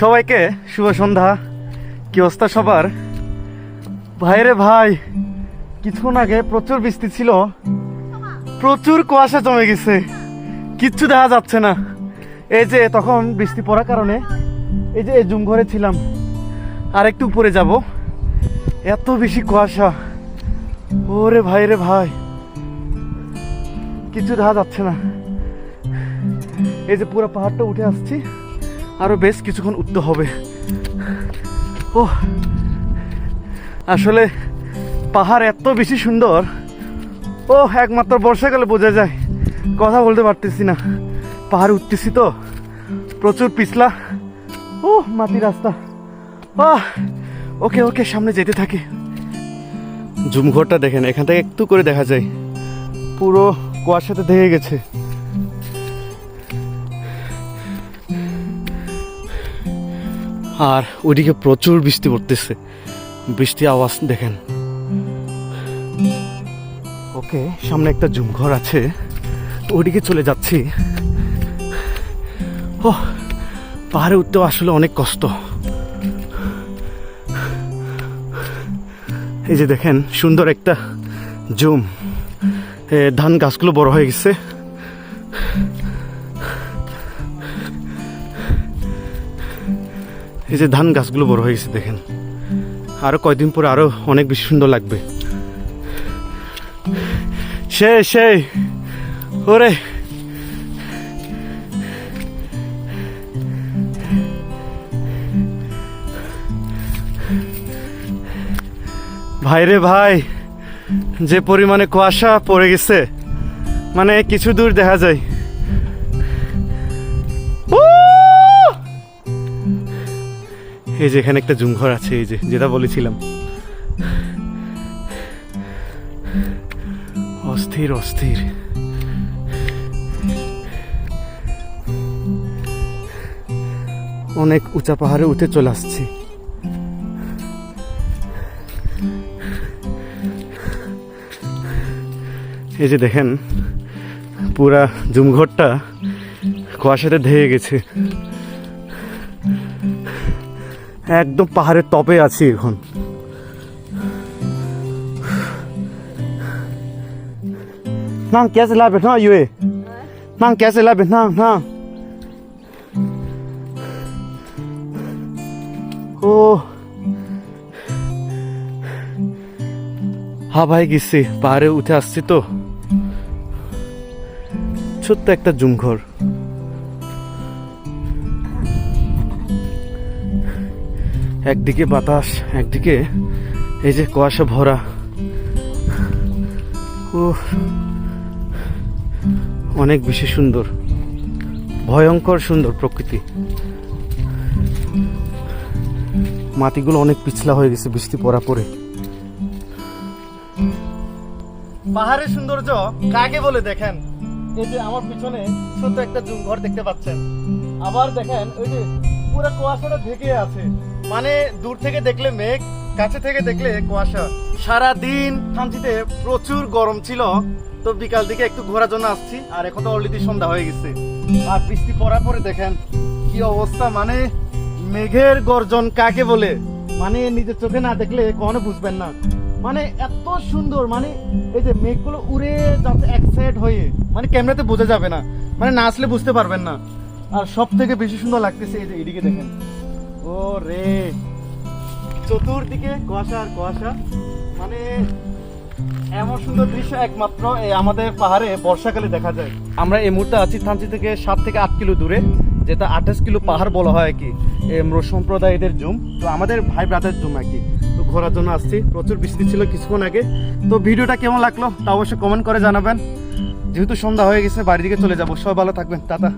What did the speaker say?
সবাইকে শুভ সন্ধ্যা। কি অবস্থা সবার? ভাইরে ভাই, কিছুক্ষণ আগে প্রচুর বৃষ্টি ছিল। প্রচুর কুয়াশা জমে গেছে। কিচ্ছু দেখা যাচ্ছে না। এই যে তখন বৃষ্টি পড়ার কারণে এই যে এই জুম ঘরে ছিলাম। আর একটু উপরে যাব। এত বেশি কুয়াশা। ওরে ভাই রে ভাই কিছু দেখা যাচ্ছে না। এই যে পুরো পাহাড়টা উঠে আসছি। আরও বেশ কিছুক্ষণ উঠতে হবে। ও আসলে পাহাড় এত বেশি সুন্দর। ও একমাত্র বর্ষাকালে বোঝা যায়, কথা বলতে পারতেছি না। পাহাড়ে উঠতেছি তো, প্রচুর পিছলা। ও মাটি রাস্তা। ওকে ওকে, সামনে যেতে থাকি। জুমঘরটা দেখেন, এখান থেকে একটু করে দেখা যায়। পুরো কুয়াশাতে দেখে গেছে। আর ওইদিকে প্রচুর বৃষ্টি পড়তেছে। বৃষ্টি আওয়াজ, দেখেন। ওকে, সামনে একটা জুমঘর আছে। ওইদিকে চলে যাচ্ছি। ও পাহাড়ে উঠতেও আসলে অনেক কষ্ট। এই যে দেখেন, সুন্দর একটা জুম। ধান গাছগুলো বড় হয়ে গেছে। এই যে ধান গাছগুলো বড় হয়ে গেছে, দেখেন। আরও কয়দিন পরে আরও অনেক বেশি সুন্দর লাগবে। সে সেই ওরে। ভাই রে ভাই, যে পরিমাণে কুয়াশা পড়ে গেছে মানে কিছু দূর দেখা যায়। এই যে এখানে একটা জুমঘর আছে, এই যে, যেটা বলেছিলাম। অস্থির অস্থির। অনেক উঁচা পাহাড়ে উঠে চলে আসছি। এই যে দেখেন, পুরা জুমঘরটা কুয়াশাতে ধেয়ে গেছে। একদম পাহাড়ের টপে আছি এখন। না ক্যাসে লাভে না ইয়ে না ক্যাসে লাভে না না। ও। হা ভাই গেছি, পাহাড়ে উঠে আসছি তো। ছোট্ট একটা জুমঘর। একদিকে বাতাস, একদিকে এই যে কুয়াশা ভরা। ও অনেক বেশি সুন্দর, ভয়ঙ্কর সুন্দর প্রকৃতি। মাটিগুলো অনেক পিছলা হয়ে গেছে, বৃষ্টি পড়া পরে। পাহাড়ের সৌন্দর্য কাকে বলে দেখেন? এই যে আমার পিছনে ছোট্ট একটা জুম ঘর দেখতে পাচ্ছেন। আবার দেখেন, ওই যে পুরো কুয়াশাটা ঢেকে আছে। মানে দূর থেকে দেখলে মেঘ, কাছে থেকে দেখলে কুয়াশা। সারা দিন থানচিতে প্রচুর গরম ছিল, তো বিকাল দিকে একটু ঘোরার জন্য আসছি, আর এখন তো অলরেডি সন্ধ্যা হয়ে গেছে। আর বৃষ্টি পড়ার পরে দেখেন কি অবস্থা মানে মেঘের গর্জন কাকে বলে? মানে নিজের চোখে না দেখলে কখনো বুঝবেন না। মানে এত সুন্দর মানে এই যে মেঘগুলো উড়ে যাচ্ছে এক সাইড হয়ে মানে ক্যামেরাতে বোঝা যাবে না। মানে না আসলে বুঝতে পারবেন না। আর সব থেকে বেশি সুন্দর লাগতেছে এই যে এদিকে দেখেন। ও রে চতুর্দিকে কুয়াশা আর কুয়াশা। মানে এমন সুন্দর দৃশ্য একমাত্র এই আমাদের পাহাড়ে বর্ষাকালে দেখা যায়। আমরা এই মুহূর্তে আছি থানচি থেকে সাত থেকে আট কিলো দূরে, যেটা আঠাশ কিলো পাহাড় বলা হয় আর কি। এমরো সম্প্রদায়দের জুম। তো আমাদের ভাই ব্রাদার জুম আর কি। তো ঘোরার জন্য আসছি। প্রচুর বৃষ্টি ছিল কিছুক্ষণ আগে। তো ভিডিওটা কেমন লাগল তা অবশ্যই কমেন্ট করে জানাবেন। যেহেতু সন্ধ্যা হয়ে গেছে, বাড়ির দিকে চলে যাব। সবাই ভালো থাকবেন। টাটা।